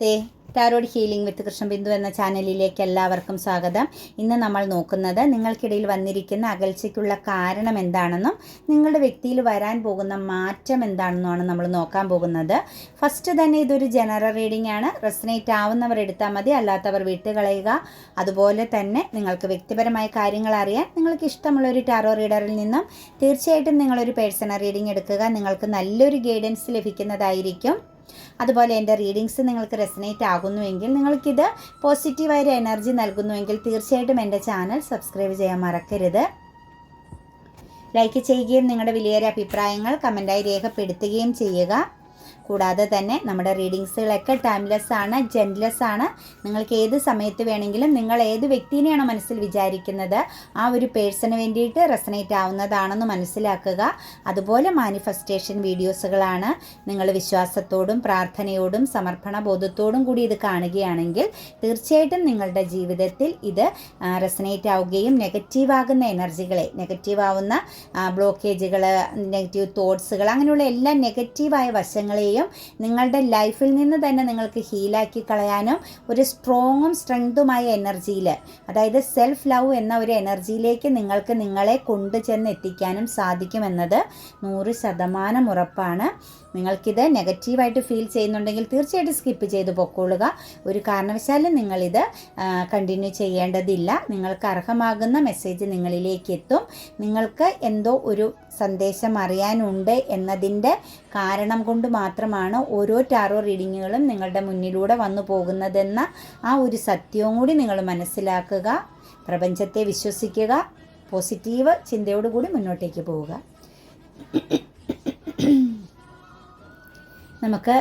Namaste tarot healing with Krishnabindu എന്ന ചാനലിലേക്ക് എല്ലാവർക്കും സ്വാഗതം. ഇന്ന് നമ്മൾ നോക്കുന്നത് നിങ്ങൾക്കിടയിൽ വന്നിരിക്കുന്ന അകൽച്ചയ്ക്കുള്ള കാരണം എന്താണെന്നും നിങ്ങളുടെ വ്യക്തിയിൽ വരാൻ പോകുന്ന മാറ്റം എന്താണെന്നുമാണ് നമ്മൾ നോക്കാൻ പോകുന്നത്. ഫസ്റ്റ് തന്നെ ഇതൊരു ജനറൽ റീഡിംഗ് ആണ്. റെസനേറ്റ് ആവുന്നവർ എടുത്താൽ മതി അല്ലാത്തവർ വിട്ടുകളയുക. അതുപോലെ തന്നെ നിങ്ങൾക്ക് വ്യക്തിപരമായ കാര്യങ്ങൾ അറിയാൻ നിങ്ങൾക്ക് ഇഷ്ടമുള്ള ഒരു ടാറോ റീഡറിൽ നിന്നും തീർച്ചയായിട്ടും നിങ്ങളൊരു പേഴ്സണൽ റീഡിംഗ് എടുക്കുക. നിങ്ങൾക്ക് നല്ലൊരു ഗൈഡൻസ് ലഭിക്കുന്നതായിരിക്കും. അതുപോലെ എന്റെ റീഡിങ്സ് നിങ്ങൾക്ക് റെസനേറ്റ് ആകുന്നുവെങ്കിൽ നിങ്ങൾക്കിത് പോസിറ്റീവായ ഒരു എനർജി നൽകുന്നുവെങ്കിൽ തീർച്ചയായിട്ടും എന്റെ ചാനൽ സബ്സ്ക്രൈബ് ചെയ്യാൻ മറക്കരുത്. ലൈക്ക് ചെയ്യുകയും നിങ്ങളുടെ വിലയേറെ അഭിപ്രായങ്ങൾ കമന്റായി രേഖപ്പെടുത്തുകയും ചെയ്യുക. കൂടാതെ തന്നെ നമ്മുടെ റീഡിങ്സുകളൊക്കെ ടൈംലെസ് ആണ് ജെൻലെസ് ആണ്. നിങ്ങൾക്ക് ഏത് സമയത്ത് വേണമെങ്കിലും നിങ്ങൾ ഏത് വ്യക്തിനെയാണോ മനസ്സിൽ വിചാരിക്കുന്നത് ആ ഒരു പേഴ്സണ് വേണ്ടിയിട്ട് റെസനേറ്റ് ആവുന്നതാണെന്ന് മനസ്സിലാക്കുക. അതുപോലെ മാനിഫെസ്റ്റേഷൻ വീഡിയോസുകളാണ് നിങ്ങൾ വിശ്വാസത്തോടും പ്രാർത്ഥനയോടും സമർപ്പണ ബോധത്തോടും കൂടി ഇത് കാണുകയാണെങ്കിൽ തീർച്ചയായിട്ടും നിങ്ങളുടെ ജീവിതത്തിൽ ഇത് റെസനേറ്റ് ആവുകയും നെഗറ്റീവ് ആകുന്ന എനർജികളെ നെഗറ്റീവ് ആവുന്ന ബ്ലോക്കേജുകൾ നെഗറ്റീവ് തോട്ട്സുകൾ അങ്ങനെയുള്ള എല്ലാ നെഗറ്റീവായ വശങ്ങളെയും നിങ്ങളുടെ ലൈഫിൽ നിന്ന് തന്നെ നിങ്ങൾക്ക് ഹീലാക്കി കളയാനും ഒരു സ്ട്രോങ്ങും സ്ട്രെങ്തുമായ എനർജിയിൽ അതായത് സെൽഫ് ലവ് എന്ന ഒരു എനർജിയിലേക്ക് നിങ്ങൾക്ക് നിങ്ങളെ കൊണ്ടുചെന്ന് എത്തിക്കാനും സാധിക്കുമെന്നത് നൂറ് ശതമാനം ഉറപ്പാണ്. നിങ്ങൾക്കിത് നെഗറ്റീവായിട്ട് ഫീൽ ചെയ്യുന്നുണ്ടെങ്കിൽ തീർച്ചയായിട്ടും സ്കിപ്പ് ചെയ്ത് പൊക്കോളുക. ഒരു കാരണവശാലും നിങ്ങളിത് കണ്ടിന്യൂ ചെയ്യേണ്ടതില്ല. നിങ്ങൾക്ക് അർഹമാകുന്ന മെസ്സേജ് നിങ്ങളിലേക്ക് എത്തും നിങ്ങൾക്ക് എന്തോ ഒരു സന്ദേശം അറിയാനുണ്ട് എന്നതിന്റെ കാരണം കൊണ്ട് മാത്രമാണ് ഓരോ ടാറോ റീഡിങ്ങുകളും നിങ്ങളുടെ മുന്നിലൂടെ വന്നു പോകുന്നതെന്ന ആ ഒരു സത്യവും കൂടി നിങ്ങൾ മനസ്സിലാക്കുക പ്രപഞ്ചത്തെ വിശ്വസിക്കുക പോസിറ്റീവ് ചിന്തയോടുകൂടി മുന്നോട്ടേക്ക് പോവുക. നമുക്ക്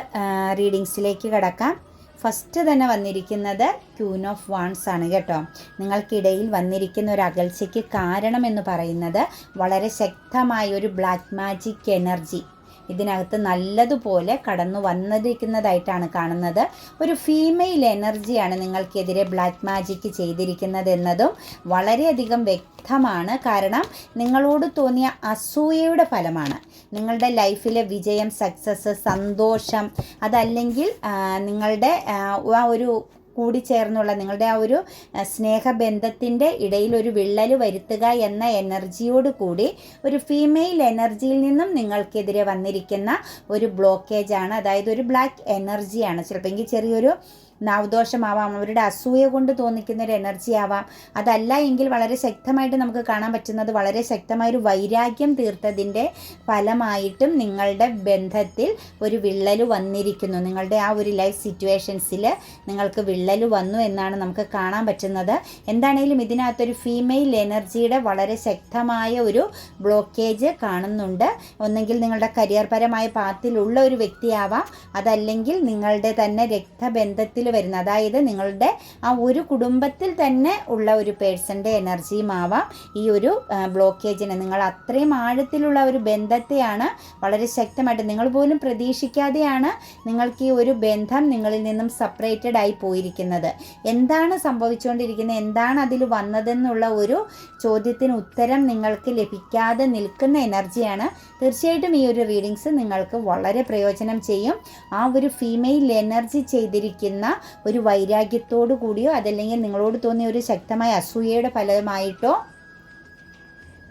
റീഡിങ്സിലേക്ക് കിടക്കാം. ഫസ്റ്റ് തന്നെ വന്നിരിക്കുന്നത് ക്യൂൻ ഓഫ് വാൺസ് ആണ് കേട്ടോ. നിങ്ങൾക്കിടയിൽ വന്നിരിക്കുന്ന ഒരു അകൽച്ചയ്ക്ക് കാരണം എന്ന് പറയുന്നത് വളരെ ശക്തമായ ഒരു ബ്ലാക്ക് മാജിക് എനർജി ഇതിനകത്ത് നല്ലതുപോലെ കടന്നു വന്നിരിക്കുന്നതായിട്ടാണ് കാണുന്നത്. ഒരു ഫീമെയിൽ എനർജിയാണ് നിങ്ങൾക്കെതിരെ ബ്ലാക്ക് മാജിക് ചെയ്തിരിക്കുന്നത് എന്നതും വളരെയധികം വ്യക്തമാണ്. കാരണം നിങ്ങളോട് തോന്നിയ അസൂയയുടെ ഫലമാണ്. നിങ്ങളുടെ ലൈഫിലെ വിജയം സക്സസ് സന്തോഷം അതല്ലെങ്കിൽ നിങ്ങളുടെ ആ ഒരു കൂടിച്ചേർന്നുള്ള നിങ്ങളുടെ ആ ഒരു സ്നേഹബന്ധത്തിന്റെ ഇടയിൽ ഒരു വിള്ളൽ വരുത്തുക എന്ന എനർജിയോട് കൂടി ഒരു ഫീമെയിൽ എനർജിയിൽ നിന്നും നിങ്ങൾക്കെതിരെ വന്നിരിക്കുന്ന ഒരു ബ്ലോക്കേജാണ്. അതായത് ഒരു ബ്ലാക്ക് എനർജിയാണ്. ചിലപ്പോൾ ചെറിയൊരു നാവദോഷമാവാം അവരുടെ അസൂയ കൊണ്ട് തോന്നിക്കുന്ന ഒരു എനർജി ആവാം. അതല്ല എങ്കിൽ വളരെ ശക്തമായിട്ട് നമുക്ക് കാണാൻ പറ്റുന്നത് വളരെ ശക്തമായ ഒരു വൈരാഗ്യം തീർത്തതിന്റെ ഫലമായിട്ടും നിങ്ങളുടെ ബന്ധത്തിൽ ഒരു വിള്ളൽ വന്നിരിക്കുന്നു. നിങ്ങളുടെ ആ ഒരു ലൈഫ് സിറ്റുവേഷൻസിൽ നിങ്ങൾക്ക് വിള്ളൽ വന്നു എന്നാണ് നമുക്ക് കാണാൻ പറ്റുന്നത്. എന്താണേലും ഇതിനകത്തൊരു ഫീമെയിൽ എനർജിയുടെ വളരെ ശക്തമായ ഒരു ബ്ലോക്കേജ് കാണുന്നുണ്ട്. ഒന്നെങ്കിൽ നിങ്ങളുടെ കരിയർ പരമായ പാത്തിലുള്ള ഒരു വ്യക്തിയാവാം. അതല്ലെങ്കിൽ നിങ്ങളുടെ തന്നെ രക്തബന്ധത്തിൽ വരുന്ന അതായത് നിങ്ങളുടെ ആ ഒരു കുടുംബത്തിൽ തന്നെ ഉള്ള ഒരു പേഴ്സന്റെ എനർജിയും ആവാം ഈ ഒരു ബ്ലോക്കേജിന് നിങ്ങൾ അത്രയും ആഴത്തിലുള്ള ഒരു ബന്ധത്തെയാണ് വളരെ ശക്തമായിട്ട് നിങ്ങൾ പോലും പ്രതീക്ഷിക്കാതെയാണ് നിങ്ങൾക്ക് ഈ ഒരു ബന്ധം നിങ്ങളിൽ നിന്നും സെപ്പറേറ്റഡ് ആയി പോയിരിക്കുന്നത്. എന്താണ് സംഭവിച്ചുകൊണ്ടിരിക്കുന്നത്? എന്താണ് അതിൽ വന്നതെന്നുള്ള ഒരു ചോദ്യത്തിന് ഉത്തരം നിങ്ങൾക്ക് ലഭിക്കാതെ നിൽക്കുന്ന എനർജിയാണ് തീർച്ചയായിട്ടും ഈ ഒരു റീഡിങ്സ് നിങ്ങൾക്ക് വളരെ പ്രയോജനം ചെയ്യും. ആ ഒരു ഫീമെയിൽ എനർജി ചെയ്തിരിക്കുന്ന ഒരു വൈരാഗ്യത്തോടു കൂടിയോ അതല്ലെങ്കിൽ നിങ്ങളോട് തോന്നിയ ഒരു ശക്തമായ അസൂയയുടെ ഫലമായിട്ടോ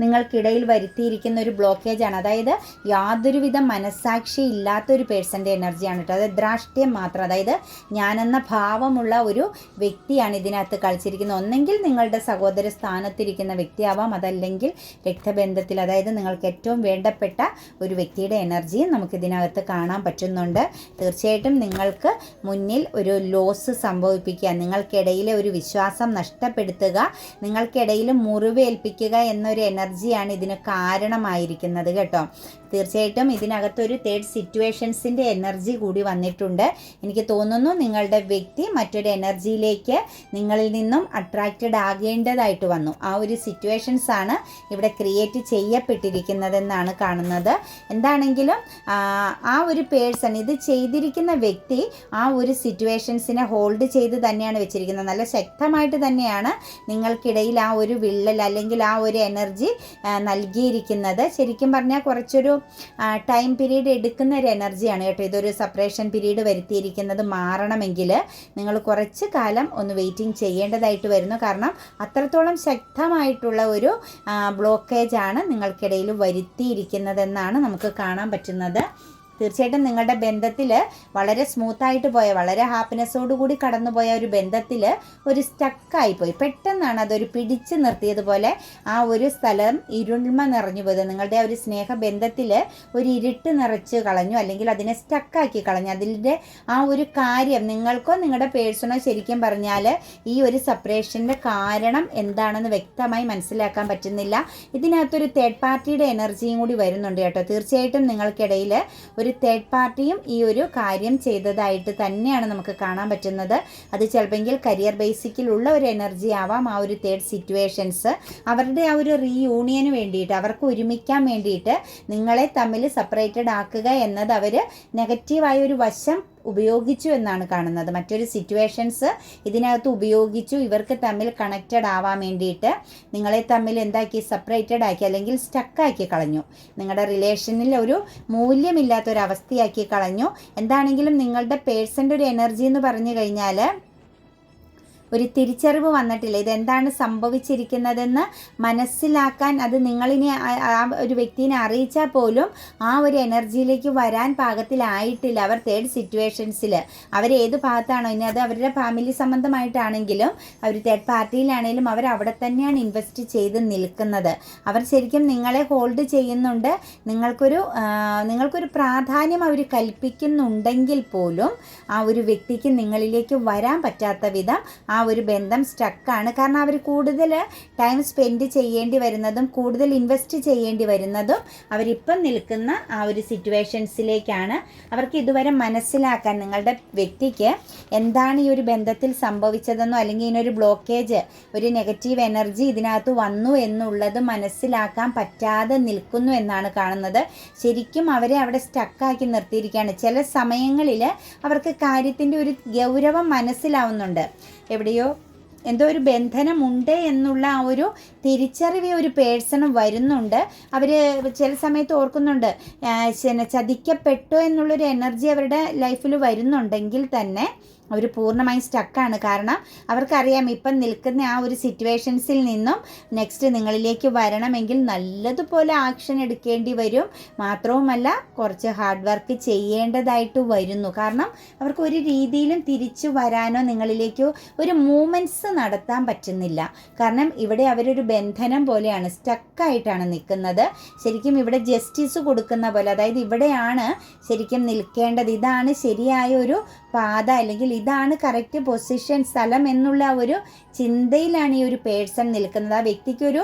നിങ്ങൾക്കിടയിൽ വരുത്തിയിരിക്കുന്ന ഒരു ബ്ലോക്കേജ് ആണ്. അതായത് യാതൊരുവിധ മനസ്സാക്ഷി ഇല്ലാത്ത ഒരു പേഴ്സന്റെ എനർജിയാണ് കേട്ടോ. അതായത് ദ്രാഷ്ട്യം മാത്രം. അതായത് ഞാനെന്ന ഭാവമുള്ള ഒരു വ്യക്തിയാണ് ഇതിനകത്ത് കളിച്ചിരിക്കുന്നത്. ഒന്നെങ്കിൽ നിങ്ങളുടെ സഹോദര സ്ഥാനത്തിരിക്കുന്ന വ്യക്തിയാവാം. അതല്ലെങ്കിൽ രക്തബന്ധത്തിൽ അതായത് നിങ്ങൾക്ക് ഏറ്റവും വേണ്ടപ്പെട്ട ഒരു വ്യക്തിയുടെ എനർജിയും നമുക്കിതിനകത്ത് കാണാൻ പറ്റുന്നുണ്ട്. തീർച്ചയായിട്ടും നിങ്ങൾക്ക് മുന്നിൽ ഒരു ലോസ് സംഭവിപ്പിക്കുക നിങ്ങൾക്കിടയിലെ ഒരു വിശ്വാസം നഷ്ടപ്പെടുത്തുക നിങ്ങൾക്കിടയിൽ മുറിവേൽപ്പിക്കുക എന്നൊരു എനർജി എനർജിയാണ് ഇതിന് കാരണമായിരിക്കുന്നത് കേട്ടോ. തീർച്ചയായിട്ടും ഇതിനകത്തൊരു തേർഡ് സിറ്റുവേഷൻസിന്റെ എനർജി കൂടി വന്നിട്ടുണ്ട്. എനിക്ക് തോന്നുന്നു നിങ്ങളുടെ വ്യക്തി മറ്റൊരു എനർജിയിലേക്ക് നിങ്ങളിൽ നിന്നും അട്രാക്റ്റഡ് ആകേണ്ടതായിട്ട് വന്നു. ആ ഒരു സിറ്റുവേഷൻസ് ആണ് ഇവിടെ ക്രിയേറ്റ് ചെയ്യപ്പെട്ടിരിക്കുന്നതെന്നാണ് കാണുന്നത്. എന്താണെങ്കിലും ആ ഒരു പേഴ്സൺ ഇത് ചെയ്തിരിക്കുന്ന വ്യക്തി ആ ഒരു സിറ്റുവേഷൻസിനെ ഹോൾഡ് ചെയ്ത് തന്നെയാണ് വെച്ചിരിക്കുന്നത്. നല്ല ശക്തമായിട്ട് തന്നെയാണ് നിങ്ങൾക്കിടയിൽ ആ ഒരു വിള്ളൽ അല്ലെങ്കിൽ ആ ഒരു എനർജി നൽകിയിരിക്കുന്നത്. ശരിക്കും പറഞ്ഞാൽ കുറച്ചൊരു ടൈം പീരീഡ് എടുക്കുന്ന ഒരു എനർജിയാണ് കേട്ടോ. ഇതൊരു സെപ്പറേഷൻ പീരീഡ് വരുത്തിയിരിക്കുന്നത് മാറണമെങ്കിൽ നിങ്ങൾ കുറച്ച് കാലം ഒന്ന് വെയിറ്റിംഗ് ചെയ്യേണ്ടതായിട്ട് വരുന്നു. കാരണം അത്രത്തോളം ശക്തമായിട്ടുള്ള ഒരു ബ്ലോക്കേജാണ് നിങ്ങൾക്കിടയിൽ വരുത്തിയിരിക്കുന്നതെന്നാണ് നമുക്ക് കാണാൻ പറ്റുന്നത്. തീർച്ചയായിട്ടും നിങ്ങളുടെ ബന്ധത്തിൽ വളരെ സ്മൂത്തായിട്ട് പോയ വളരെ ഹാപ്പിനെസ്സോടുകൂടി കടന്നുപോയ ഒരു ബന്ധത്തിൽ ഒരു സ്റ്റക്കായിപ്പോയി പെട്ടെന്നാണ് അതൊരു പിടിച്ച് നിർത്തിയതുപോലെ ആ ഒരു സ്ഥലം ഇരുൾമ നിറഞ്ഞു പോയത്. നിങ്ങളുടെ ആ ഒരു സ്നേഹബന്ധത്തിൽ ഒരു ഇരുട്ട് നിറച്ച് കളഞ്ഞു അല്ലെങ്കിൽ അതിനെ സ്റ്റക്കാക്കി കളഞ്ഞു. അതിന്റെ ആ ഒരു കാര്യം നിങ്ങൾക്കോ നിങ്ങളുടെ പേഴ്സണോ ശരിക്കും പറഞ്ഞാൽ ഈ ഒരു സെപ്പറേഷന്റെ കാരണം എന്താണെന്ന് വ്യക്തമായി മനസ്സിലാക്കാൻ പറ്റുന്നില്ല. ഇതിനകത്തൊരു തേർഡ് പാർട്ടിയുടെ എനർജിയും കൂടി വരുന്നുണ്ട് കേട്ടോ. തീർച്ചയായിട്ടും നിങ്ങൾക്കിടയിൽ ഒരു ഒരു തേർഡ് പാർട്ടിയും ഈ ഒരു കാര്യം ചെയ്തതായിട്ട് തന്നെയാണ് നമുക്ക് കാണാൻ പറ്റുന്നത്. അത് ചിലപ്പോൾ കരിയർ ബേസിക്കിലുള്ള ഒരു എനർജി ആവാം ആ ഒരു തേർഡ് സിറ്റുവേഷൻസ് അവരുടെ ആ ഒരു റീയൂണിയന് വേണ്ടിയിട്ട് അവർക്ക് ഒരുമിക്കാൻ വേണ്ടിയിട്ട് നിങ്ങളെ തമ്മിൽ സെപ്പറേറ്റഡ് ആക്കുക എന്നത് അവർ നെഗറ്റീവായ ഒരു വശം ഉപയോഗിച്ചു എന്നാണ് കാണുന്നത്. മറ്റൊരു സിറ്റുവേഷൻസ് ഇതിനകത്ത് ഉപയോഗിച്ചു ഇവർക്ക് തമ്മിൽ കണക്റ്റഡ് ആവാൻ വേണ്ടിയിട്ട് നിങ്ങളെ തമ്മിൽ എന്താക്കി സെപ്പറേറ്റഡ് ആക്കി അല്ലെങ്കിൽ സ്റ്റക്കാക്കി കളഞ്ഞു. നിങ്ങളുടെ റിലേഷനിൽ ഒരു മൂല്യമില്ലാത്തൊരവസ്ഥയാക്കി കളഞ്ഞു. എന്താണെങ്കിലും നിങ്ങളുടെ പേഴ്സന്റെ ഒരു എനർജി എന്ന് പറഞ്ഞു കഴിഞ്ഞാൽ ഒരു തിരിച്ചറിവ് വന്നിട്ടില്ല. ഇതെന്താണ് സംഭവിച്ചിരിക്കുന്നതെന്ന് മനസ്സിലാക്കാൻ അത് നിങ്ങളിനെ ആ ഒരു വ്യക്തിനെ അറിയിച്ചാൽ പോലും ആ ഒരു എനർജിയിലേക്ക് വരാൻ പാകത്തിലായിട്ടില്ല അവർ തേർഡ് സിറ്റുവേഷൻസിൽ. അവർ ഏത് ഭാഗത്താണോ ഇനി അത് അവരുടെ ഫാമിലി സംബന്ധമായിട്ടാണെങ്കിലും അവർ തേർഡ് പാർട്ടിയിലാണെങ്കിലും അവർ അവിടെ തന്നെയാണ് ഇൻവെസ്റ്റ് ചെയ്ത് നിൽക്കുന്നത്. അവർ ശരിക്കും നിങ്ങളെ ഹോൾഡ് ചെയ്യുന്നുണ്ട്. നിങ്ങൾക്കൊരു നിങ്ങൾക്കൊരു പ്രാധാന്യം അവർ കൽപ്പിക്കുന്നുണ്ടെങ്കിൽ പോലും ആ ഒരു വ്യക്തിക്ക് നിങ്ങളിലേക്ക് വരാൻ പറ്റാത്ത വിധം ആ ഒരു ബന്ധം സ്റ്റക്കാണ് കാരണം അവർ കൂടുതൽ ടൈം സ്പെൻഡ് ചെയ്യേണ്ടി വരുന്നതും കൂടുതൽ ഇൻവെസ്റ്റ് ചെയ്യേണ്ടി വരുന്നതും അവരിപ്പം നിൽക്കുന്ന ആ ഒരു സിറ്റുവേഷൻസിലേക്കാണ് അവർക്ക് ഇതുവരെ മനസ്സിലാക്കാൻ നിങ്ങളുടെ വ്യക്തിക്ക് എന്താണ് ഈ ഒരു ബന്ധത്തിൽ സംഭവിച്ചതെന്നോ അല്ലെങ്കിൽ ഇതിനൊരു ബ്ലോക്കേജ് ഒരു നെഗറ്റീവ് എനർജി ഇതിനകത്ത് വന്നു എന്നുള്ളത് മനസ്സിലാക്കാൻ പറ്റാതെ നിൽക്കുന്നു എന്നാണ് കാണുന്നത്. ശരിക്കും അവരെ അവിടെ സ്റ്റക്കാക്കി നിർത്തിയിരിക്കുകയാണ്. ചില സമയങ്ങളിൽ അവർക്ക് കാര്യത്തിന്റെ ഒരു ഗൗരവം മനസ്സിലാവുന്നുണ്ട്. എവിടെയോ എന്തോ ഒരു ബന്ധനമുണ്ട് എന്നുള്ള ആ ഒരു തിരിച്ചറിവ് ഒരു പേഴ്സണും വരുന്നുണ്ട്. അവർ ചില സമയത്ത് ഓർക്കുന്നുണ്ട് ചതിക്കപ്പെട്ടോ എന്നുള്ളൊരു എനർജി അവരുടെ ലൈഫിൽ വരുന്നുണ്ടെങ്കിൽ തന്നെ അവർ പൂർണമായും സ്റ്റക്കാണ് കാരണം അവർക്കറിയാം ഇപ്പം നിൽക്കുന്ന ആ ഒരു സിറ്റുവേഷൻസിൽ നിന്നും നെക്സ്റ്റ് നിങ്ങളിലേക്ക് വരണമെങ്കിൽ നല്ലതുപോലെ ആക്ഷൻ എടുക്കേണ്ടി വരും. മാത്രവുമല്ല കുറച്ച് ഹാർഡ് വർക്ക് ചെയ്യേണ്ടതായിട്ട് വരുന്നു. കാരണം അവർക്ക് ഒരു രീതിയിലും തിരിച്ചു വരാനോ നിങ്ങളിലേക്കോ ഒരു മൂമെന്റ്സ് നടത്താൻ പറ്റുന്നില്ല. കാരണം ഇവിടെ അവരൊരു ബന്ധനം പോലെയാണ് സ്റ്റക്കായിട്ടാണ് നിൽക്കുന്നത്. ശരിക്കും ഇവിടെ ജസ്റ്റിസ് കൊടുക്കുന്ന പോലെ അതായത് ഇവിടെയാണ് ശരിക്കും നിൽക്കേണ്ടത്. ഇതാണ് ശരിയായ ഒരു പാത അല്ലെങ്കിൽ ഇതാണ് കറക്റ്റ് പൊസിഷൻ സ്ഥലം എന്നുള്ള ഒരു ചിന്തയിലാണ് ഈ ഒരു പേഴ്സൺ നിൽക്കുന്നത്. ആ വ്യക്തിക്കൊരു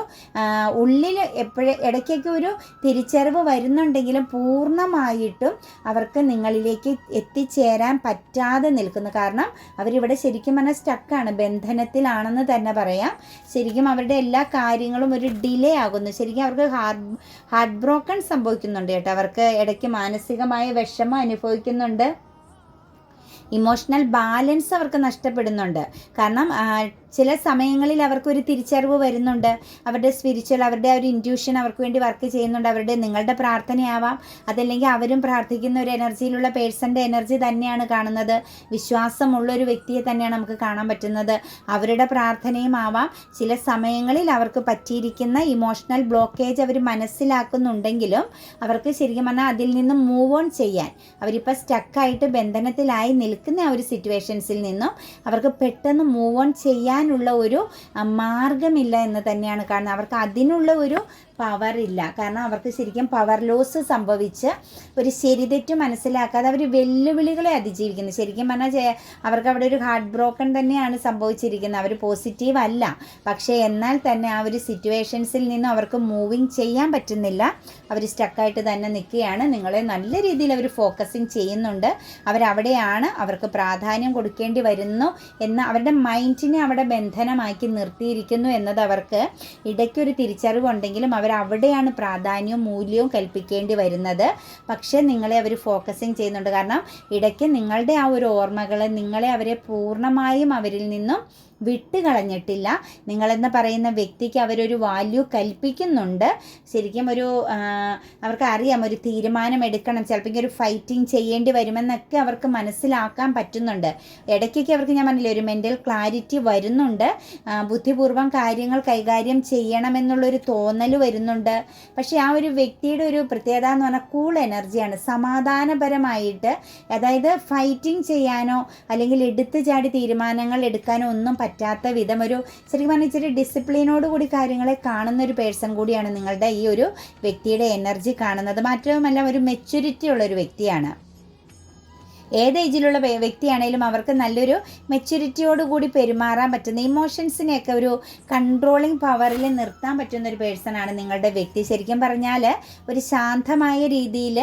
ഉള്ളിൽ എപ്പോഴും ഇടയ്ക്കൊക്കെ ഒരു തിരിച്ചറിവ് വരുന്നുണ്ടെങ്കിലും പൂർണമായിട്ടും അവർക്ക് നിങ്ങളിലേക്ക് എത്തിച്ചേരാൻ പറ്റാതെ നിൽക്കുന്നു. കാരണം അവരിവിടെ ശരിക്കും പറഞ്ഞാൽ സ്റ്റക്കാണ് ബന്ധനത്തിലാണെന്ന് തന്നെ പറയാം. ശരിക്കും അവരുടെ എല്ലാ കാര്യങ്ങളും ഒരു ഡിലേ ആകുന്നു. ശരിക്കും അവർക്ക് ഹാർട്ട് ഹാർട്ട് ബ്രോക്കൺ സംഭവിക്കുന്നുണ്ട് കേട്ടോ. അവർക്ക് ഇടയ്ക്ക് മാനസികമായ വിഷമം അനുഭവിക്കുന്നുണ്ട്. ഇമോഷണൽ ബാലൻസ് അവർക്ക് നഷ്ടപ്പെടുന്നുണ്ട്. കാരണം ചില സമയങ്ങളിൽ അവർക്കൊരു തിരിച്ചറിവ് വരുന്നുണ്ട്. അവരുടെ സ്പിരിച്വൽ അവരുടെ ഒരു ഇന്റ്യൂഷൻ അവർക്ക് വേണ്ടി വർക്ക് ചെയ്യുന്നുണ്ട്. അവരുടെ നിങ്ങളുടെ പ്രാർത്ഥനയാവാം. അതല്ലെങ്കിൽ അവരും പ്രാർത്ഥിക്കുന്ന ഒരു എനർജിയിലുള്ള പേഴ്സന്റെ എനർജി തന്നെയാണ് കാണുന്നത്. വിശ്വാസമുള്ള ഒരു വ്യക്തിയെ തന്നെയാണ് നമുക്ക് കാണാൻ പറ്റുന്നത്. അവരുടെ പ്രാർത്ഥനയും ആവാം. ചില സമയങ്ങളിൽ അവർക്ക് പറ്റിയിരിക്കുന്ന ഇമോഷണൽ ബ്ലോക്കേജ് അവർ മനസ്സിലാക്കുന്നുണ്ടെങ്കിലും അവർക്ക് ശരിക്കും പറഞ്ഞാൽ അതിൽ നിന്നും മൂവ് ഓൺ ചെയ്യാൻ അവരിപ്പോൾ സ്റ്റക്കായിട്ട് ബന്ധനത്തിലായി നിൽക്കുന്ന ആ ഒരു സിറ്റുവേഷൻസിൽ നിന്നും അവർക്ക് പെട്ടെന്ന് മൂവ് ഓൺ ചെയ്യാൻ ചെയ്യാനുള്ള ഒരു മാർഗമില്ല എന്ന് തന്നെയാണ് കാണുന്നത്. അവർക്ക് അതിനുള്ള ഒരു പവർ ഇല്ല കാരണം അവർക്ക് ശരിക്കും പവർ ലോസ് സംഭവിച്ച് ഒരു ശരിതെറ്റ് മനസ്സിലാക്കാതെ അവർ വെല്ലുവിളികളെ അതിജീവിക്കുന്നു. ശരിക്കും പറഞ്ഞാൽ അവർക്ക് അവിടെ ഒരു ഹാർട്ട് ബ്രോക്കൺ തന്നെയാണ് സംഭവിച്ചിരിക്കുന്നത്. അവർ പോസിറ്റീവ് അല്ല. പക്ഷേ എന്നാൽ തന്നെ ആ ഒരു സിറ്റുവേഷൻസിൽ നിന്ന് അവർക്ക് മൂവിങ് ചെയ്യാൻ പറ്റുന്നില്ല. അവർ സ്റ്റക്കായിട്ട് തന്നെ നിൽക്കുകയാണ്. നിങ്ങളെ നല്ല രീതിയിൽ അവർ ഫോക്കസിങ് ചെയ്യുന്നുണ്ട്. അവരവിടെയാണ് അവർക്ക് പ്രാധാന്യം കൊടുക്കേണ്ടി വരുന്നു എന്ന് അവരുടെ മൈൻഡിനെ അവിടെ ബന്ധനമാക്കി നിർത്തിയിരിക്കുന്നു എന്നത് അവർക്ക് ഇടയ്ക്കൊരു തിരിച്ചറിവുണ്ടെങ്കിലും അവർ അവിടെയാണ് പ്രാധാന്യവും മൂല്യവും കൽപ്പിക്കേണ്ടി വരുന്നത്. പക്ഷേ നിങ്ങളെ അവർ ഫോക്കസിങ് ചെയ്യുന്നുണ്ട്. കാരണം ഇടയ്ക്ക് നിങ്ങളുടെ ആ ഒരു ഓർമ്മകളെ നിങ്ങളെ അവരെ പൂർണമായും അവരിൽ നിന്നും വിട്ട് കളഞ്ഞിട്ടില്ല നിങ്ങളെന്ന് പറയുന്ന വ്യക്തിക്ക് അവരൊരു വാല്യൂ കൽപ്പിക്കുന്നുണ്ട്. ശരിക്കും ഒരു അവർക്ക് അറിയാം ഒരു തീരുമാനം എടുക്കണം ചിലപ്പോൾ ഒരു ഫൈറ്റിംഗ് ചെയ്യേണ്ടി വരുമെന്നൊക്കെ അവർക്ക് മനസ്സിലാക്കാൻ പറ്റുന്നുണ്ട്. ഇടയ്ക്കൊക്കെ അവർക്ക് ഞാൻ പറഞ്ഞില്ല ഒരു മെന്റൽ ക്ലാരിറ്റി വരുന്നുണ്ട്. ബുദ്ധിപൂർവം കാര്യങ്ങൾ കൈകാര്യം ചെയ്യണമെന്നുള്ളൊരു തോന്നൽ വരുന്നുണ്ട്. പക്ഷേ ആ ഒരു വ്യക്തിയുടെ ഒരു പ്രത്യേകത എന്ന് പറഞ്ഞാൽ കൂൾ എനർജിയാണ് സമാധാനപരമായിട്ട് അതായത് ഫൈറ്റിംഗ് ചെയ്യാനോ അല്ലെങ്കിൽ എടുത്തു ചാടി തീരുമാനങ്ങൾ എടുക്കാനോ ഒന്നും പറ്റാത്ത വിധം ഒരു ശരിക്കും പറഞ്ഞാൽ ഇച്ചിരി ഡിസിപ്ലിനോട് കൂടി കാര്യങ്ങളെ കാണുന്ന ഒരു പേഴ്സൺ കൂടിയാണ് നിങ്ങളുടെ ഈ ഒരു വ്യക്തിയുടെ എനർജി കാണുന്നത്. മാത്രവുമല്ല ഒരു മെച്യൂരിറ്റി ഉള്ള ഒരു വ്യക്തിയാണ്. ഏത് ഏജിലുള്ള വ്യക്തിയാണെങ്കിലും അവർക്ക് നല്ലൊരു മെച്യൂരിറ്റിയോട് കൂടി പെരുമാറാൻ പറ്റുന്ന ഇമോഷൻസിനെയൊക്കെ ഒരു കൺട്രോളിങ് പവറിൽ നിർത്താൻ പറ്റുന്ന ഒരു പേഴ്സണാണ് നിങ്ങളുടെ വ്യക്തി. ശരിക്കും പറഞ്ഞാൽ ഒരു ശാന്തമായ രീതിയിൽ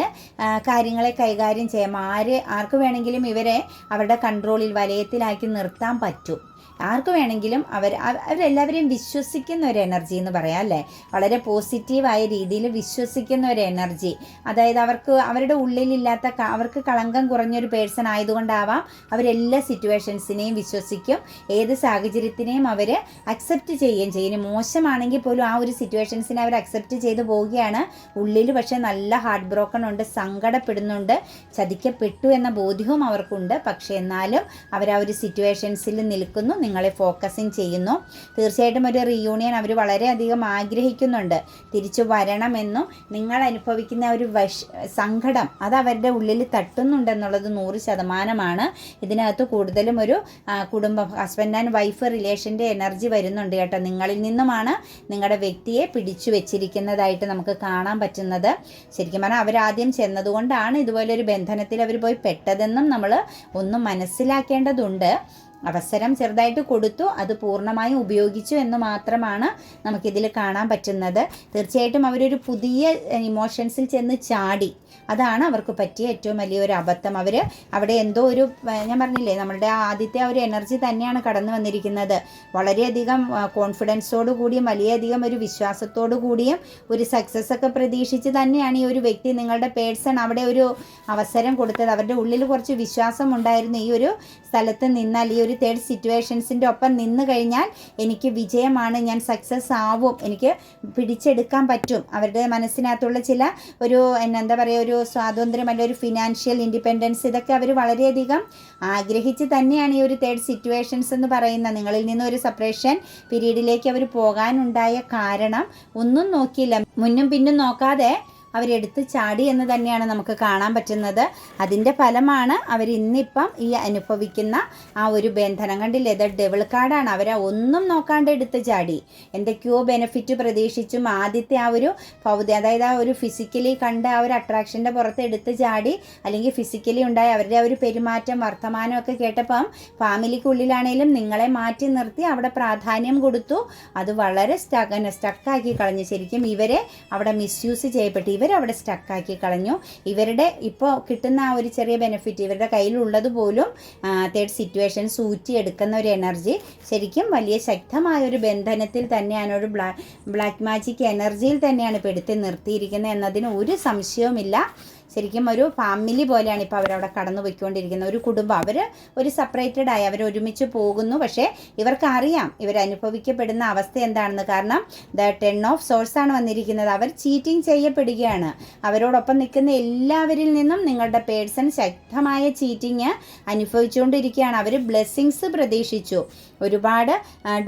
കാര്യങ്ങളെ കൈകാര്യം ചെയ്യാം. ആര് ആർക്ക് വേണമെങ്കിലും ഇവരെ അവരുടെ കൺട്രോളിൽ വലയത്തിലാക്കി നിർത്താൻ പറ്റും. ആർക്ക് വേണമെങ്കിലും അവർ അവ- അവരെല്ലാവരെയും വിശ്വസിക്കുന്ന ഒരു എനർജി എന്ന് പറയാം അല്ലേ? വളരെ പോസിറ്റീവായ രീതിയിൽ വിശ്വസിക്കുന്ന ഒരു എനർജി അതായത് അവർക്ക് അവരുടെ ഉള്ളിലില്ലാത്ത അവർക്ക് കളങ്കം കുറഞ്ഞൊരു പേഴ്സൺ ആയതുകൊണ്ടാവാം അവരെല്ലാ സിറ്റുവേഷൻസിനെയും വിശ്വസിക്കും. ഏത് സാഹചര്യത്തിനെയും അവർ അക്സെപ്റ്റ് ചെയ്യുകയും ചെയ്യും. മോശമാണെങ്കിൽ പോലും ആ ഒരു സിറ്റുവേഷൻസിനെ അവർ അക്സെപ്റ്റ് ചെയ്ത് പോവുകയാണ്. ഉള്ളിൽ പക്ഷേ നല്ല ഹാർട്ട് ബ്രോക്കൺ ഉണ്ട് സങ്കടപ്പെടുന്നുണ്ട് ചതിക്കപ്പെട്ടു എന്ന ബോധ്യവും അവർക്കുണ്ട്. പക്ഷേ എന്നാലും അവർ ആ ഒരു സിറ്റുവേഷൻസിൽ നിൽക്കുന്നു. നിങ്ങളെ ഫോക്കസിങ് ചെയ്യുന്നു. തീർച്ചയായിട്ടും ഒരു റീയൂണിയൻ അവർ വളരെയധികം ആഗ്രഹിക്കുന്നുണ്ട്. തിരിച്ചു വരണമെന്നും നിങ്ങൾ അനുഭവിക്കുന്ന ഒരു വശ സങ്കടം അത് അവരുടെ ഉള്ളിൽ തട്ടുന്നുണ്ടെന്നുള്ളത് നൂറ് ശതമാനമാണ്. ഇതിനകത്ത് കൂടുതലും ഒരു കുടുംബം ഹസ്ബൻഡ് ആൻഡ് വൈഫ് റിലേഷന്റെ എനർജി വരുന്നുണ്ട് കേട്ടോ. നിങ്ങളിൽ നിന്നുമാണ് നിങ്ങളുടെ വ്യക്തിയെ പിടിച്ചു വെച്ചിരിക്കുന്നതായിട്ട് നമുക്ക് കാണാൻ പറ്റുന്നത്. ശരിക്കും പറഞ്ഞാൽ അവരാദ്യം ചെന്നതുകൊണ്ടാണ് ഇതുപോലൊരു ബന്ധനത്തിൽ അവർ പോയി പെട്ടതെന്നും നമ്മൾ ഒന്നും മനസ്സിലാക്കേണ്ടതുണ്ട്. അവസരം ചെറുതായിട്ട് കൊടുത്തു അത് പൂർണമായും ഉപയോഗിച്ചു എന്ന് മാത്രമാണ് നമുക്കിതിൽ കാണാൻ പറ്റുന്നത്. തീർച്ചയായിട്ടും അവരൊരു പുതിയ ഇമോഷൻസിൽ ചെന്ന് ചാടി. അതാണ് അവർക്ക് പറ്റിയ ഏറ്റവും വലിയൊരു അബദ്ധം. അവർ അവിടെ എന്തോ ഒരു ഞാൻ പറഞ്ഞില്ലേ നമ്മളുടെ ആദ്യത്തെ ഒരു എനർജി തന്നെയാണ് കടന്നു വന്നിരിക്കുന്നത്. വളരെയധികം കോൺഫിഡൻസോടു കൂടിയും വലിയധികം ഒരു വിശ്വാസത്തോടു കൂടിയും ഒരു സക്സസ് ഒക്കെ പ്രതീക്ഷിച്ച് തന്നെയാണ് ഈ ഒരു വ്യക്തി നിങ്ങളുടെ പേഴ്സൺ അവിടെ ഒരു അവസരം കൊടുത്തത്. അവരുടെ ഉള്ളിൽ കുറച്ച് വിശ്വാസം ഉണ്ടായിരുന്നു ഈ ഒരു സ്ഥലത്ത് നിന്നാൽ ഈ ഒരു തേർഡ് സിറ്റുവേഷൻസിന്റെ ഒപ്പം നിന്ന് കഴിഞ്ഞാൽ എനിക്ക് വിജയമാണ് ഞാൻ സക്സസ് ആവും എനിക്ക് പിടിച്ചെടുക്കാൻ പറ്റും. അവരുടെ മനസ്സിനകത്തുള്ള ചില ഒരു എന്താ പറയുക ഒരു സ്വാതന്ത്ര്യം അല്ലെങ്കിൽ ഒരു ഫിനാൻഷ്യൽ ഇൻഡിപെൻഡൻസ് ഇതൊക്കെ അവർ വളരെയധികം ആഗ്രഹിച്ച് തന്നെയാണ് ഈ ഒരു തേർഡ് സിറ്റുവേഷൻസ് എന്ന് പറയുന്ന നിങ്ങളിൽ നിന്ന് ഒരു സെപ്പറേഷൻ പീരീഡിലേക്ക് അവർ പോകാനുണ്ടായ കാരണം ഒന്നും നോക്കിയില്ല. മുന്നും പിന്നും നോക്കാതെ അവരെടുത്ത് ചാടി എന്ന് തന്നെയാണ് നമുക്ക് കാണാൻ പറ്റുന്നത്. അതിന്റെ ഫലമാണ് അവർ ഇന്നിപ്പം ഈ അനുഭവിക്കുന്ന ആ ഒരു ബന്ധനം. കണ്ടില്ലേ? ഇത് ഡെവിൾ കാർഡാണ് അവരെ ഒന്നും നോക്കാണ്ട് എടുത്ത് ചാടി. എന്തൊക്കെയോ ബെനിഫിറ്റ് പ്രതീക്ഷിച്ചും ആദ്യത്തെ ആ ഒരു ഭൗത അതായത് ആ ഒരു ഫിസിക്കലി കണ്ട ആ ഒരു അട്രാക്ഷന്റെ പുറത്ത് എടുത്ത് ചാടി അല്ലെങ്കിൽ ഫിസിക്കലി ഉണ്ടായി അവരുടെ ആ ഒരു പെരുമാറ്റം വർത്തമാനം ഒക്കെ കേട്ടപ്പം ഫാമിലിക്കുള്ളിലാണേലും നിങ്ങളെ മാറ്റി നിർത്തി അവിടെ പ്രാധാന്യം കൊടുത്തു. അത് വളരെ സ്റ്റക്ക് സ്റ്റക്കാക്കി കളഞ്ഞു. ശരിക്കും ഇവരെ അവിടെ മിസ്യൂസ് ചെയ്യപ്പെട്ടു. ഇവരവിടെ സ്റ്റക്കാക്കി കളഞ്ഞു. ഇവരുടെ ഇപ്പോൾ കിട്ടുന്ന ആ ഒരു ചെറിയ ബെനിഫിറ്റ് ഇവരുടെ കയ്യിലുള്ളത് പോലും തേർഡ് സിറ്റുവേഷൻ സൂറ്റിയെടുക്കുന്ന ഒരു എനർജി ശരിക്കും വലിയ ശക്തമായ ഒരു ബന്ധനത്തിൽ തന്നെയാണ് ഒരു ബ്ലാക്ക് ബ്ലാക്ക് മാജിക് എനർജിയിൽ തന്നെയാണ് പെടുത്തി നിർത്തിയിരിക്കുന്നത് എന്നതിന് ഒരു സംശയവുമില്ല. ശരിക്കും ഒരു ഫാമിലി പോലെയാണ് ഇപ്പോൾ അവരവിടെ കടന്നു പോയിക്കൊണ്ടിരിക്കുന്നത്. ഒരു കുടുംബം. അവർ ഒരു സെപ്പറേറ്റഡ് ആയി. അവർ ഒരുമിച്ച് പോകുന്നു. പക്ഷേ ഇവർക്ക് അറിയാം ഇവർ അനുഭവിക്കപ്പെടുന്ന അവസ്ഥ എന്താണെന്ന്. കാരണം ദ ടെൻ ഓഫ് സോഴ്സ് ആണ് വന്നിരിക്കുന്നത്. അവർ ചീറ്റിംഗ് ചെയ്യപ്പെടുകയാണ്. അവരോടൊപ്പം നിൽക്കുന്ന എല്ലാവരിൽ നിന്നും നിങ്ങളുടെ പേഴ്സൺ ശക്തമായ ചീറ്റിങ് അനുഭവിച്ചുകൊണ്ടിരിക്കുകയാണ്. അവർ ബ്ലെസ്സിങ്സ് പ്രതീക്ഷിച്ചു. ഒരുപാട്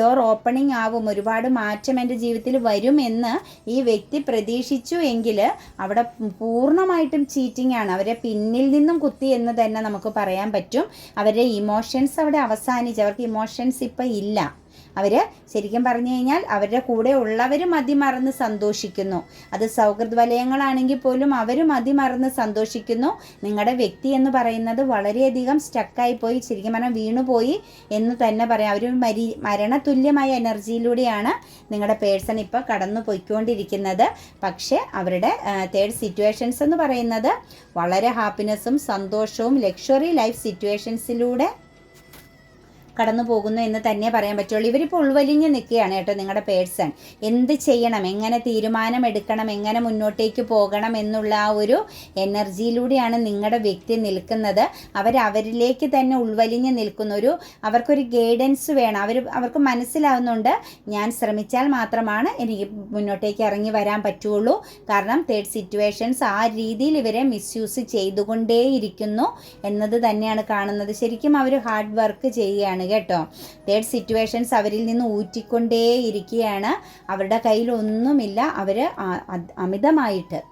ഡോർ ഓപ്പണിംഗ് ആവും ഒരുപാട് മാറ്റം എന്റെ ജീവിതത്തിൽ വരുമെന്ന് ഈ വ്യക്തി പ്രതീക്ഷിച്ചു എങ്കിൽ അവിടെ പൂർണമായിട്ടും ചീറ്റിംഗ് ആണ്. അവരെ പിന്നിൽ നിന്നും കുത്തി എന്ന് തന്നെ നമുക്ക് പറയാൻ പറ്റും. അവരുടെ ഇമോഷൻസ് അവിടെ അവസാനിച്ച് അവർക്ക് ഇമോഷൻസ് ഇപ്പം ഇല്ല. അവർ ശരിക്കും പറഞ്ഞു കഴിഞ്ഞാൽ അവരുടെ കൂടെ ഉള്ളവർ മതിമറന്ന് സന്തോഷിക്കുന്നു. അത് സൗഹൃദ വലയങ്ങളാണെങ്കിൽ പോലും അവർ മതിമറന്ന് സന്തോഷിക്കുന്നു. നിങ്ങളുടെ വ്യക്തി എന്ന് പറയുന്നത് വളരെയധികം സ്റ്റക്കായി പോയി ശരിക്കും പറഞ്ഞാൽ വീണുപോയി എന്ന് തന്നെ പറയാം. അവർ മരി മരണതുല്യമായ എനർജിയിലൂടെയാണ് നിങ്ങളുടെ പേഴ്സൺ ഇപ്പോൾ കടന്നു പോയിക്കൊണ്ടിരിക്കുന്നത്. പക്ഷേ അവരുടെ തേർഡ് സിറ്റുവേഷൻസ് എന്ന് പറയുന്നത് വളരെ ഹാപ്പിനെസ്സും സന്തോഷവും ലക്ഷറി ലൈഫ് സിറ്റുവേഷൻസിലൂടെ കടന്നു പോകുന്നു എന്ന് തന്നെ പറയാൻ പറ്റുള്ളൂ. ഇവരിപ്പോൾ ഉൾവലിഞ്ഞ് നിൽക്കുകയാണ് കേട്ടോ നിങ്ങളുടെ പേഴ്സൺ. എന്ത് ചെയ്യണം? എങ്ങനെ തീരുമാനം എടുക്കണം? എങ്ങനെ മുന്നോട്ടേക്ക് പോകണം എന്നുള്ള ആ ഒരു എനർജിയിലൂടെയാണ് നിങ്ങളുടെ വ്യക്തി നിൽക്കുന്നത്. അവർ അവരിലേക്ക് തന്നെ ഉൾവലിഞ്ഞ് നിൽക്കുന്ന ഒരു അവർക്കൊരു ഗൈഡൻസ് വേണം. അവർ അവർക്ക് മനസ്സിലാവുന്നുണ്ട് ഞാൻ ശ്രമിച്ചാൽ മാത്രമാണ് എനിക്ക് മുന്നോട്ടേക്ക് ഇറങ്ങി വരാൻ പറ്റുള്ളൂ. കാരണം തേർഡ് സിറ്റുവേഷൻസ് ആ രീതിയിൽ ഇവരെ മിസ്യൂസ് ചെയ്തുകൊണ്ടേയിരിക്കുന്നു എന്നത് തന്നെയാണ് കാണുന്നത്. ശരിക്കും അവർ ഹാർഡ് വർക്ക് ചെയ്യുകയാണ് കേട്ടോ. തേർഡ് സിറ്റുവേഷൻസ് അവരിൽ നിന്ന് ഊറ്റിക്കൊണ്ടേയിരിക്കുകയാണ്. അവരുടെ കയ്യിൽ ഒന്നുമില്ല അവർ അമിതമായിട്ട്.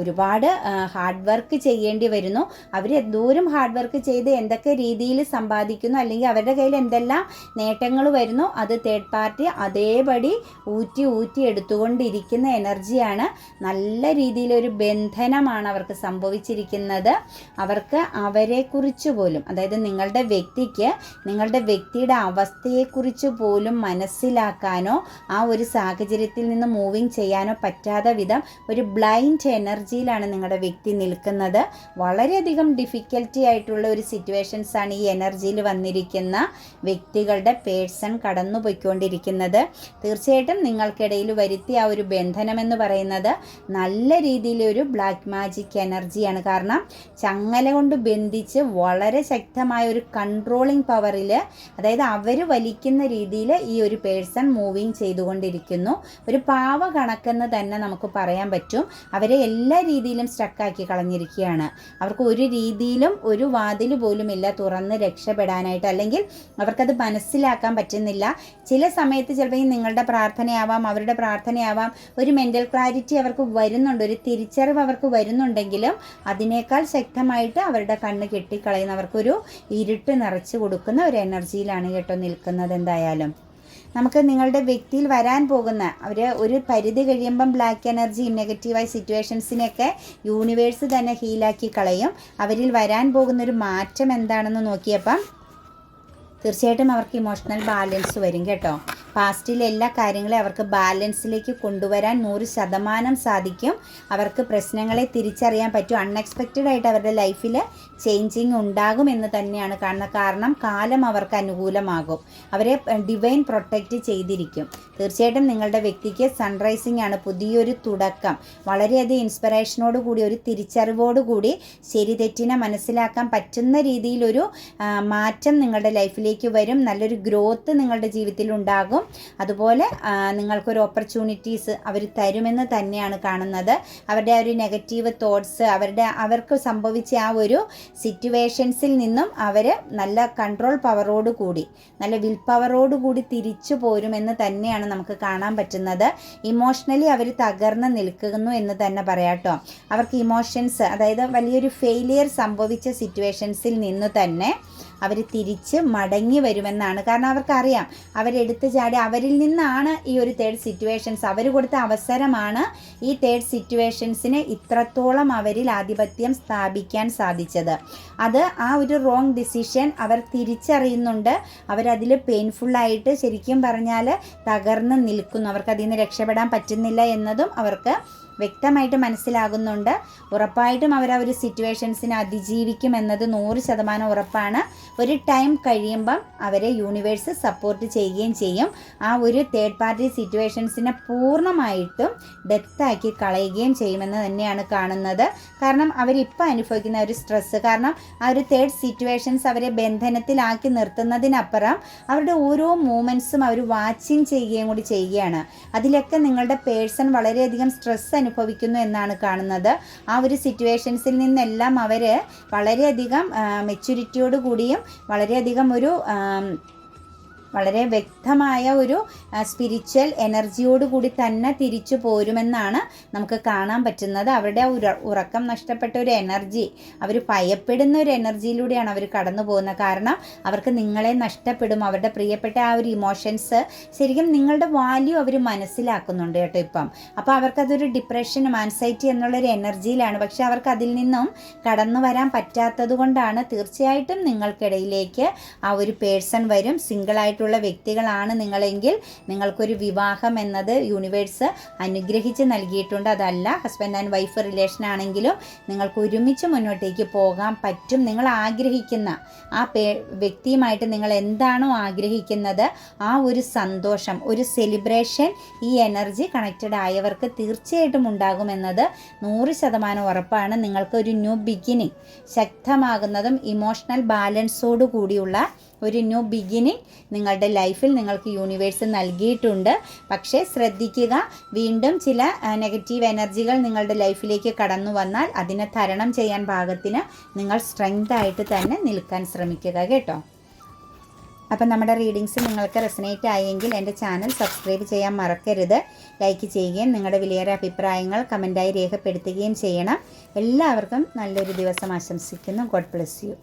ഒരുപാട് ഹാർഡ് വർക്ക് ചെയ്യേണ്ടി വരുന്നു. അവർ എന്തോരം ഹാർഡ് വർക്ക് ചെയ്ത് എന്തൊക്കെ രീതിയിൽ സമ്പാദിക്കുന്നു അല്ലെങ്കിൽ അവരുടെ കയ്യിൽ എന്തെല്ലാം നേട്ടങ്ങൾ വരുന്നു അത് തേർഡ് പാർട്ടി അതേപടി ഊറ്റി ഊറ്റി എടുത്തുകൊണ്ടിരിക്കുന്ന എനർജിയാണ് നല്ല രീതിയിലൊരു ബന്ധനമാണ് അവർക്ക് സംഭവിച്ചിരിക്കുന്നത്. അവർക്ക് അവരെക്കുറിച്ച് പോലും അതായത് നിങ്ങളുടെ വ്യക്തിക്ക് നിങ്ങളുടെ വ്യക്തിയുടെ അവസ്ഥയെക്കുറിച്ച് പോലും മനസ്സിലാക്കാനോ ആ ഒരു സാഹചര്യത്തിൽ നിന്ന് മൂവിങ് ചെയ്യാനോ പറ്റാത്ത വിധം ഒരു ബ്ലൈൻഡ് എനർജിയിലാണ് നിങ്ങളുടെ വ്യക്തി നിൽക്കുന്നത്. വളരെയധികം ഡിഫിക്കൽറ്റി ആയിട്ടുള്ള ഒരു സിറ്റുവേഷൻസ് ആണ് ഈ എനർജിയിൽ വന്നിരിക്കുന്ന വ്യക്തികളുടെ പേഴ്സൺ കടന്നു പോയിക്കൊണ്ടിരിക്കുന്നത് തീർച്ചയായിട്ടും നിങ്ങൾക്കിടയിൽ വരുത്തിയ ആ ഒരു ബന്ധനം എന്ന് പറയുന്നത് നല്ല രീതിയിലൊരു ബ്ലാക്ക് മാജിക് എനർജിയാണ് കാരണം ചങ്ങല കൊണ്ട് ബന്ധിച്ച് വളരെ ശക്തമായ ഒരു കൺട്രോളിംഗ് പവറിൽ അതായത് അവർ വലിക്കുന്ന രീതിയിൽ ഈ ഒരു പേഴ്സൺ മൂവിങ് ചെയ്തുകൊണ്ടിരിക്കുന്നു. ഒരു പാവ കണക്കെന്ന് തന്നെ നമുക്ക് പറയാൻ പറ്റും. അവരെ എല്ലാ രീതിയിലും സ്റ്റക്കാക്കി കളഞ്ഞിരിക്കുകയാണ്. അവർക്ക് ഒരു രീതിയിലും ഒരു വാതിൽ പോലും ഇല്ല. തുറന്ന് രക്ഷപ്പെടാനായിട്ട് അല്ലെങ്കിൽ അവർക്കത് മനസ്സിലാക്കാൻ പറ്റുന്നില്ല. ചില സമയത്ത് ചിലപ്പോൾ നിങ്ങളുടെ പ്രാർത്ഥനയാവാം അവരുടെ പ്രാർത്ഥനയാവാം ഒരു മെന്റൽ ക്ലാരിറ്റി അവർക്ക് വരുന്നുണ്ട് ഒരു തിരിച്ചറിവ് അവർക്ക് വരുന്നുണ്ടെങ്കിലും അതിനേക്കാൾ ശക്തമായിട്ട് അവരുടെ കണ്ണ് കെട്ടിക്കളയുന്നവർക്കൊരു ഇരുട്ട് നിറച്ച് കൊടുക്കുന്ന ഒരു എനർജിയിലാണ് കേട്ടോ നിൽക്കുന്നത് എന്തായാലും. നമുക്ക് നിങ്ങളുടെ വ്യക്തിയിൽ വരാൻ പോകുന്ന അവർ ഒരു പരിധി കഴിയുമ്പം ബ്ലാക്ക് എനർജിയും നെഗറ്റീവായ സിറ്റുവേഷൻസിനെയൊക്കെ യൂണിവേഴ്സ് തന്നെ ഹീലാക്കി കളയും. അവരിൽ വരാൻ പോകുന്ന ഒരു മാറ്റം എന്താണെന്ന് നോക്കിയപ്പം തീർച്ചയായിട്ടും അവർക്ക് ഇമോഷണൽ ബാലൻസ് വരും കേട്ടോ. പാസ്റ്റിലെ എല്ലാ കാര്യങ്ങളെയും അവർക്ക് ബാലൻസിലേക്ക് കൊണ്ടുവരാൻ നൂറ് ശതമാനം സാധിക്കും. അവർക്ക് പ്രശ്നങ്ങളെ തിരിച്ചറിയാൻ പറ്റും. അൺഎക്സ്പെക്റ്റഡ് ആയിട്ട് അവരുടെ ലൈഫിൽ ചേഞ്ചിങ് ഉണ്ടാകും എന്ന് തന്നെയാണ് കാണുന്നത് കാരണം കാലം അവർക്ക് അനുകൂലമാകും. അവരെ ഡിവൈൻ പ്രൊട്ടക്റ്റ് ചെയ്തിരിക്കും. തീർച്ചയായിട്ടും നിങ്ങളുടെ വ്യക്തിക്ക് സൺറൈസിംഗ് ആണ് പുതിയൊരു തുടക്കം. വളരെയധികം ഇൻസ്പിറേഷനോട് കൂടി ഒരു തിരിച്ചറിവോട് കൂടി ശരി തെറ്റിനെ മനസ്സിലാക്കാൻ പറ്റുന്ന രീതിയിലൊരു മാറ്റം നിങ്ങളുടെ ലൈഫിലേക്ക് വരും. നല്ലൊരു ഗ്രോത്ത് നിങ്ങളുടെ ജീവിതത്തിൽ ഉണ്ടാകും. അതുപോലെ നിങ്ങൾക്കൊരു ഓപ്പർച്യൂണിറ്റീസ് അവർ തരുമെന്ന് തന്നെയാണ് കാണുന്നത്. അവരുടെ ഒരു നെഗറ്റീവ് തോട്ട്സ് അവരുടെ അവർക്ക് സംഭവിച്ച ആ ഒരു സിറ്റുവേഷൻസിൽ നിന്നും അവർ നല്ല കൺട്രോൾ പവറോട് കൂടി നല്ല വിൽ പവറോട് കൂടി തിരിച്ചു പോരുമെന്ന് തന്നെയാണ് നമുക്ക് കാണാൻ പറ്റുന്നത്. ഇമോഷണലി അവർ തകർന്ന് നിൽക്കുന്നു എന്ന് തന്നെ പറയാട്ടോ അവർക്ക് ഇമോഷൻസ് അതായത് വലിയൊരു ഫെയിലിയർ സംഭവിച്ച സിറ്റുവേഷൻസിൽ നിന്ന് തന്നെ അവർ തിരിച്ച് മടങ്ങി വരുമെന്നാണ്. കാരണം അവർക്കറിയാം അവരെടുത്ത് ചാടി അവരിൽ നിന്നാണ് ഈ ഒരു തേർഡ് സിറ്റുവേഷൻസ് അവർ കൊടുത്ത അവസരമാണ് ഈ തേർഡ് സിറ്റുവേഷൻസിന് ഇത്രത്തോളം അവരിൽ ആധിപത്യം സ്ഥാപിക്കാൻ സാധിച്ചത്. അത് ആ ഒരു റോങ് ഡിസിഷൻ അവർ തിരിച്ചറിയുന്നുണ്ട്. അവരതിൽ പെയിൻഫുള്ളായിട്ട് ശരിക്കും പറഞ്ഞാൽ തകർന്ന് നിൽക്കുന്നു. അവർക്ക് അതിൽ നിന്ന് രക്ഷപ്പെടാൻ പറ്റുന്നില്ല എന്നതും അവർക്ക് വ്യക്തമായിട്ട് മനസ്സിലാകുന്നുണ്ട്. ഉറപ്പായിട്ടും അവർ ആ ഒരു സിറ്റുവേഷൻസിനെ അതിജീവിക്കും എന്നത് നൂറ് ശതമാനം ഉറപ്പാണ്. ഒരു ടൈം കഴിയുമ്പം അവരെ യൂണിവേഴ്സ് സപ്പോർട്ട് ചെയ്യുകയും ചെയ്യും. ആ ഒരു തേർഡ് പാർട്ടി സിറ്റുവേഷൻസിനെ പൂർണമായിട്ടും ഡെത്താക്കി കളയുകയും ചെയ്യുമെന്ന് തന്നെയാണ് കാണുന്നത്. കാരണം അവരിപ്പോൾ അനുഭവിക്കുന്ന ഒരു സ്ട്രെസ്സ് കാരണം ആ ഒരു തേർഡ് സിറ്റുവേഷൻസ് അവരെ ബന്ധനത്തിലാക്കി നിർത്തുന്നതിനപ്പുറം അവരുടെ ഓരോ മൂമെന്റ്സും അവർ വാച്ചിങ് ചെയ്യുകയും കൂടി ചെയ്യുകയാണ്. അതിലൊക്കെ നിങ്ങളുടെ പേഴ്സൺ വളരെയധികം സ്ട്രെസ് അനുഭവിക്കുന്നു എന്നാണ് കാണുന്നത്. ആ ഒരു സിറ്റുവേഷൻസിൽ നിന്നെല്ലാം അവർ വളരെയധികം മെച്യൂരിറ്റിയോട് കൂടിയും വളരെയധികം ഒരു വളരെ വ്യക്തമായ ഒരു സ്പിരിച്വൽ എനർജിയോട് കൂടി തന്നെ തിരിച്ചു പോരുമെന്നാണ് നമുക്ക് കാണാൻ പറ്റുന്നത്. അവരുടെ ഉറക്കം നഷ്ടപ്പെട്ട ഒരു എനർജി അവർ ഭയപ്പെടുന്ന ഒരു എനർജിയിലൂടെയാണ് അവർ കടന്നു പോകുന്നത്. കാരണം അവർക്ക് നിങ്ങളെ നഷ്ടപ്പെടും. അവരുടെ പ്രിയപ്പെട്ട ആ ഒരു ഇമോഷൻസ് ശരിക്കും നിങ്ങളുടെ വാല്യൂ അവർ മനസ്സിലാക്കുന്നുണ്ട് കേട്ടോ ഇപ്പം. അപ്പോൾ അവർക്കതൊരു ഡിപ്രഷനും ആൻസൈറ്റി എന്നുള്ളൊരു എനർജിയിലാണ് പക്ഷെ അവർക്ക് അതിൽ നിന്നും കടന്നു വരാൻ പറ്റാത്തത് കൊണ്ടാണ് തീർച്ചയായിട്ടും നിങ്ങൾക്കിടയിലേക്ക് ആ ഒരു പേഴ്സൺ വരും. സിംഗിളായിട്ട് ആയിട്ടുള്ള വ്യക്തികളാണ് നിങ്ങളെങ്കിൽ നിങ്ങൾക്കൊരു വിവാഹം എന്നത് യൂണിവേഴ്സ് അനുഗ്രഹിച്ച് നൽകിയിട്ടുണ്ട്. അതല്ല ഹസ്ബൻഡ് ആൻഡ് വൈഫ് റിലേഷൻ ആണെങ്കിലും നിങ്ങൾക്ക് ഒരുമിച്ച് മുന്നോട്ടേക്ക് പോകാൻ പറ്റും. നിങ്ങൾ ആഗ്രഹിക്കുന്ന ആ വ്യക്തിയുമായിട്ട് നിങ്ങൾ എന്താണോ ആഗ്രഹിക്കുന്നത് ആ ഒരു സന്തോഷം ഒരു സെലിബ്രേഷൻ ഈ എനർജി കണക്റ്റഡ് ആയവർക്ക് തീർച്ചയായിട്ടും ഉണ്ടാകുമെന്നത് നൂറ് ശതമാനം ഉറപ്പാണ്. നിങ്ങൾക്ക് ഒരു ന്യൂ ബിഗിനിങ് ശക്തമാകുന്നതും ഇമോഷണൽ ബാലൻസോടു കൂടിയുള്ള ഒരു ന്യൂ ബിഗിനിങ് നിങ്ങളുടെ ലൈഫിൽ നിങ്ങൾക്ക് യൂണിവേഴ്സ് നൽകിയിട്ടുണ്ട്. പക്ഷേ ശ്രദ്ധിക്കുക വീണ്ടും ചില നെഗറ്റീവ് എനർജികൾ നിങ്ങളുടെ ലൈഫിലേക്ക് കടന്നു വന്നാൽ അതിനെ തരണം ചെയ്യാൻ ഭാഗത്തിന് നിങ്ങൾ സ്ട്രെങ്ത് ആയിട്ട് തന്നെ നിൽക്കാൻ ശ്രമിക്കുക കേട്ടോ. അപ്പം നമ്മുടെ റീഡിങ്സ് നിങ്ങൾക്ക് റെസനേറ്റ് ആയെങ്കിൽ എന്റെ ചാനൽ സബ്സ്ക്രൈബ് ചെയ്യാൻ മറക്കരുത്. ലൈക്ക് ചെയ്യുകയും നിങ്ങളുടെ വിലയേറെ അഭിപ്രായങ്ങൾ കമന്റായി രേഖപ്പെടുത്തുകയും ചെയ്യണം. എല്ലാവർക്കും നല്ലൊരു ദിവസം ആശംസിക്കുന്നു. God bless you